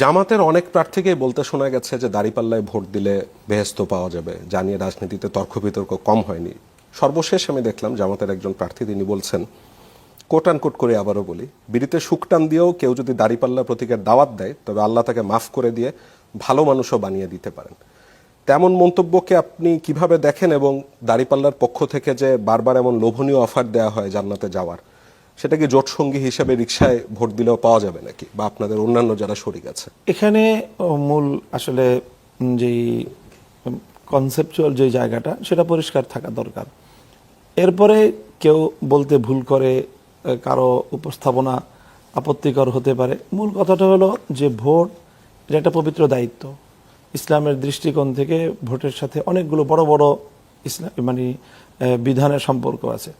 জামাতের অনেক প্রার্থীকেই বলতে শোনা গেছে যে দাঁড়িপাল্লায় ভোট দিলে বেহেস্ত পাওয়া যাবে জানিয়ে রাজনীতিতে তর্ক বিতর্ক কম হয়নি। সর্বশেষ আমি দেখলাম জামাতের একজন প্রার্থী, তিনি বলছেন, কোট কোট করে আবারও বলি, বিড়িতে শুকটান দিয়েও কেউ যদি দাঁড়িপাল্লা প্রতীকের দাওয়াত দেয়, তবে আল্লাহ তাকে মাফ করে দিয়ে ভালো মানুষও বানিয়ে দিতে পারেন। তেমন মন্তব্যকে আপনি কীভাবে দেখেন এবং দাঁড়িপাল্লার পক্ষ থেকে যে বারবার এমন লোভনীয় অফার দেওয়া হয় জান্নাতে যাওয়ার? সেটা কি জোট সঙ্গী হিসেবে রিক্সায় ভোট দিলেও পাওয়া যাবে নাকি? বা আপনাদের অন্যান্য যারা শরিক আছে? এখানে মূল আসলে যেই কনসেপচুয়াল যে জায়গাটা, সেটা পরিষ্কার থাকা দরকার। এরপরে কেউ বলতে ভুল করে কারও উপস্থাপনা আপত্তিকর হতে পারে। মূল কথাটা হলো যে ভোট, এটা একটা পবিত্র দায়িত্ব। ইসলামের দৃষ্টিকোণ থেকে ভোটের সাথে অনেকগুলো বড় বড় ইসলাম মানে বিধানের সম্পর্ক আছে।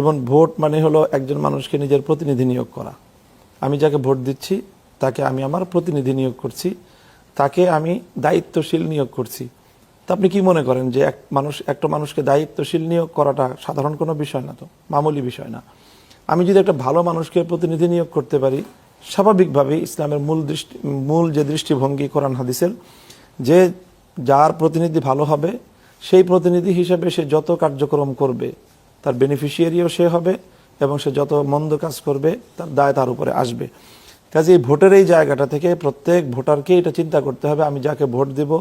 যেমন ভোট মানে হলো একজন মানুষকে নিজের প্রতিনিধি নিয়োগ করা। আমি যাকে ভোট দিচ্ছি, তাকে আমি আমার প্রতিনিধি নিয়োগ করছি, তাকে আমি দায়িত্বশীল নিয়োগ করছি। তা আপনি কি মনে করেন যে এক মানুষ, একটা মানুষকে দায়িত্বশীল নিয়োগ করাটা সাধারণ কোনো বিষয় না তো? মামুলি বিষয় না। আমি যদি একটা ভালো মানুষকে প্রতিনিধি নিয়োগ করতে পারি, স্বাভাবিকভাবেই ইসলামের মূল দৃষ্টি, মূল যে দৃষ্টিভঙ্গি কোরআন হাদিসের, যে যার প্রতিনিধি ভালো হবে, সেই প্রতিনিধি হিসেবে সে যত কার্যক্রম করবে তার বেনিফিশিয়ারিও সে হবে এবং সে যত মন্দ কাজ করবে, তার দায় তার উপরে আসবে। কাজে এই ভোটের এই জায়গাটা থেকে প্রত্যেক ভোটারকে এটা চিন্তা করতে হবে, আমি যাকে ভোট দিব,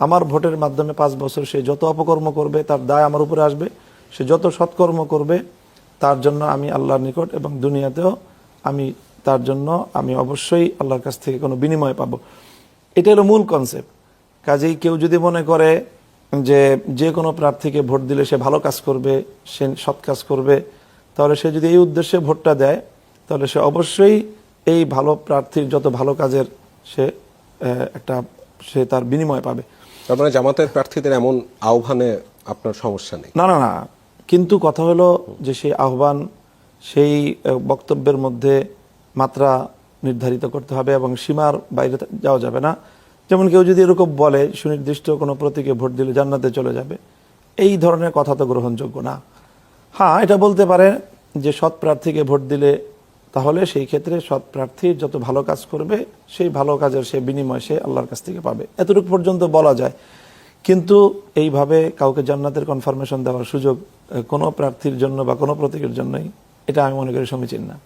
আমার ভোটের মাধ্যমে পাঁচ বছর সে যত অপকর্ম করবে, তার দায় আমার উপরে আসবে, সে যত সৎকর্ম করবে, তার জন্য আমি আল্লাহর নিকট এবং দুনিয়াতেও আমি, তার জন্য আমি অবশ্যই আল্লাহর কাছ থেকে কোনো বিনিময় পাবো। এটা হলো মূল কনসেপ্ট কাজেই কেউ যদি মনে করে যে যে কোনো প্রার্থীকে ভোট দিলে সে ভালো কাজ করবে সে সৎ কাজ করবে তাহলে সে যদি এই উদ্দেশ্যে ভোটটা দেয় তাহলে সে অবশ্যই এই ভালো প্রার্থীর যত ভালো কাজের সে একটা সে তার বিনিময় পাবে। তার মানে জামাতের প্রার্থীদের এমন আহ্বানে আপনার সমস্যা নেই? না না না। কিন্তু কথা হলো যে সেই আহ্বান সেই বক্তব্যের মধ্যে মাত্রা নির্ধারিত করতে হবে এবং সীমার বাইরে যাওয়া যাবে না। যেমন কেউ যদি এরকম বলে, সুনির্দিষ্ট কোনো প্রতীকে ভোট দিলে জান্নাতে চলে যাবে, এই ধরনের কথা তো গ্রহণযোগ্য না। হ্যাঁ এটা বলতে পারে যে সৎ প্রার্থীকে ভোট দিলে তাহলে সেই ক্ষেত্রে সৎ প্রার্থী যত ভালো কাজ করবে, সেই ভালো কাজের সে বিনিময় সে আল্লাহর কাছ থেকে পাবে। এতটুকু পর্যন্ত বলা যায়। কিন্তু এইভাবে কাউকে জান্নাতের কনফার্মেশন দেওয়ার সুযোগ, কোনো প্রার্থীর জন্য বা কোনো প্রতীকের জন্যই, এটা আমি মনে করি সমীচীন না।